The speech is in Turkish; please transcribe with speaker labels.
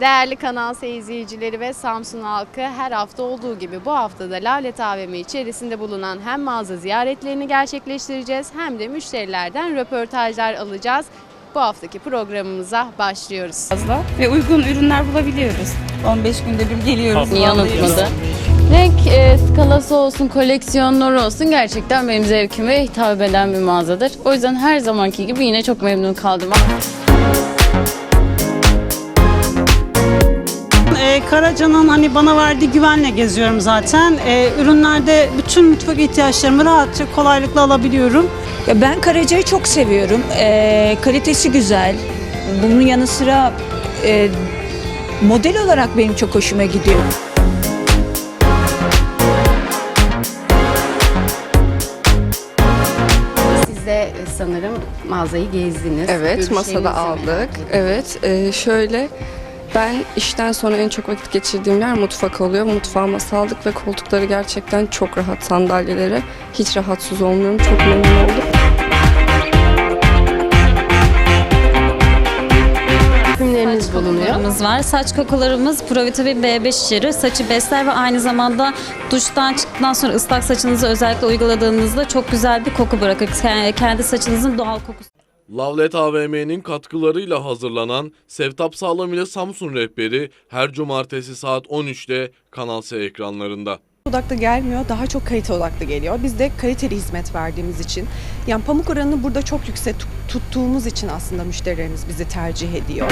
Speaker 1: Değerli Kanal S izleyicileri ve Samsun halkı her hafta olduğu gibi bu haftada Lalet AVM içerisinde bulunan hem mağaza ziyaretlerini gerçekleştireceğiz hem de müşterilerden röportajlar alacağız. Bu haftaki programımıza başlıyoruz.
Speaker 2: fazla ve uygun ürünler bulabiliyoruz. 15 günde bir geliyoruz.
Speaker 1: Niye unutmadı? Renk e, skalası olsun, koleksiyonları olsun gerçekten benim zevkime hitap eden bir mağazadır. O yüzden her zamanki gibi yine çok memnun kaldım.
Speaker 3: Karaca'nın hani bana verdiği güvenle geziyorum zaten. Ee, ürünlerde bütün mutfak ihtiyaçlarımı rahatça kolaylıkla alabiliyorum.
Speaker 4: Ya ben Karaca'yı çok seviyorum. Ee, kalitesi güzel. Bunun yanı sıra e, model olarak benim çok hoşuma gidiyor.
Speaker 1: Siz de sanırım mağazayı gezdiniz.
Speaker 5: Evet,
Speaker 1: Görüşlerinizi
Speaker 5: masada
Speaker 1: merak
Speaker 5: aldık.
Speaker 1: ediyorum.
Speaker 5: Evet, e, şöyle ben işten sonra en çok vakit geçirdiğim yer mutfak oluyor. Mutfağa masa aldık ve koltukları gerçekten çok rahat sandalyeleri. Hiç rahatsız olmuyorum. Çok memnun oldum.
Speaker 1: Ürünleriniz bulunuyor.
Speaker 6: kokularımız var. Saç kokularımız Provitamin B5 içerir. Saçı besler ve aynı zamanda duştan çıktıktan sonra ıslak saçınızı özellikle uyguladığınızda çok güzel bir koku bırakır. Yani Kendi saçınızın doğal kokusu.
Speaker 7: Lavlet AVM'nin katkılarıyla hazırlanan Sevtap Sağlam ile Samsun rehberi her cumartesi saat 13'te Kanal S ekranlarında.
Speaker 8: odaklı gelmiyor, daha çok kalite odaklı geliyor. Biz de kaliteli hizmet verdiğimiz için, yani pamuk oranını burada çok yüksek tut- tuttuğumuz için aslında müşterilerimiz bizi tercih ediyor.